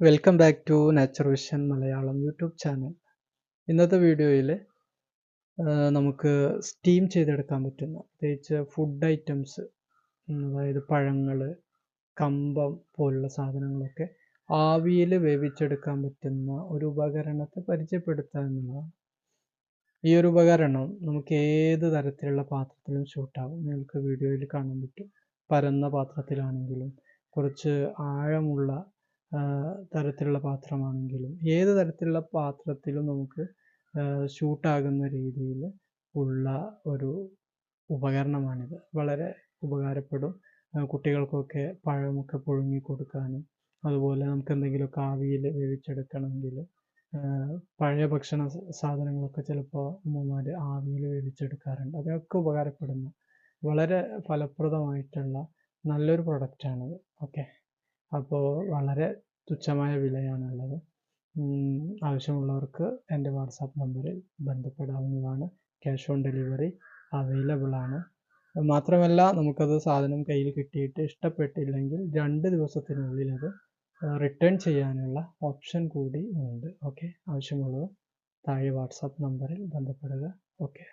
Welcome back to nature vision Malayalam YouTube channel ഇന്നത്തെ വീഡിയോയിൽ നമുക്ക് സ്റ്റീം ചെയ്തെടുക്കാൻ പറ്റുന്ന പ്രത്യേകിച്ച് ഫുഡ് ഐറ്റംസ് അതായത് പഴങ്ങൾ കമ്പം പോലുള്ള സാധനങ്ങളൊക്കെ ആവിയിൽ വേവിച്ചെടുക്കാൻ പറ്റുന്ന ഒരു ഉപകരണത്തെ പരിചയപ്പെടുത്തുക എന്നുള്ളതാണ് ഈ ഒരു ഉപകരണം നമുക്ക് ഏത് തരത്തിലുള്ള പാത്രത്തിലും ഷൂട്ടാവും നിങ്ങൾക്ക് വീഡിയോയിൽ കാണാൻ പറ്റും. പരന്ന പാത്രത്തിലാണെങ്കിലും കുറച്ച് ആഴമുള്ള തരത്തിലുള്ള പാത്രമാണെങ്കിലും ഏത് തരത്തിലുള്ള പാത്രത്തിലും നമുക്ക് ഷൂട്ടാകുന്ന രീതിയിൽ ഉള്ള ഒരു ഉപകരണമാണിത്. വളരെ ഉപകാരപ്പെടും. കുട്ടികൾക്കൊക്കെ പഴമൊക്കെ പുഴുങ്ങി കൊടുക്കാനും അതുപോലെ നമുക്ക് എന്തെങ്കിലുമൊക്കെ ആവിയിൽ വേവിച്ചെടുക്കണമെങ്കിൽ പഴയ ഭക്ഷണ സാധനങ്ങളൊക്കെ ചിലപ്പോൾ അമ്മമാർ ആവിയിൽ വേവിച്ചെടുക്കാറുണ്ട്. അതൊക്കെ ഉപകാരപ്പെടുന്ന. വളരെ ഫലപ്രദമായിട്ടുള്ള നല്ലൊരു പ്രൊഡക്റ്റാണിത്. ഓക്കെ. അപ്പോൾ വളരെ തുച്ഛമായ വിലയാണുള്ളത്. ആവശ്യമുള്ളവർക്ക് എന്റെ വാട്സാപ്പ് നമ്പറിൽ ബന്ധപ്പെടാവുന്നതാണ്. ക്യാഷ് ഓൺ ഡെലിവറി അവൈലബിൾ ആണ് മാത്രമല്ല നമുക്കത് സാധനം കയ്യിൽ കിട്ടിയിട്ട് ഇഷ്ടപ്പെട്ടില്ലെങ്കിൽ രണ്ട് ദിവസത്തിനുള്ളിൽ അത് റിട്ടേൺ ചെയ്യാനുള്ള ഓപ്ഷൻ കൂടി ഉണ്ട്. ഓക്കെ? ആവശ്യമുള്ളവർ താഴെ വാട്സാപ്പ് നമ്പറിൽ ബന്ധപ്പെടുക. ഓക്കെ?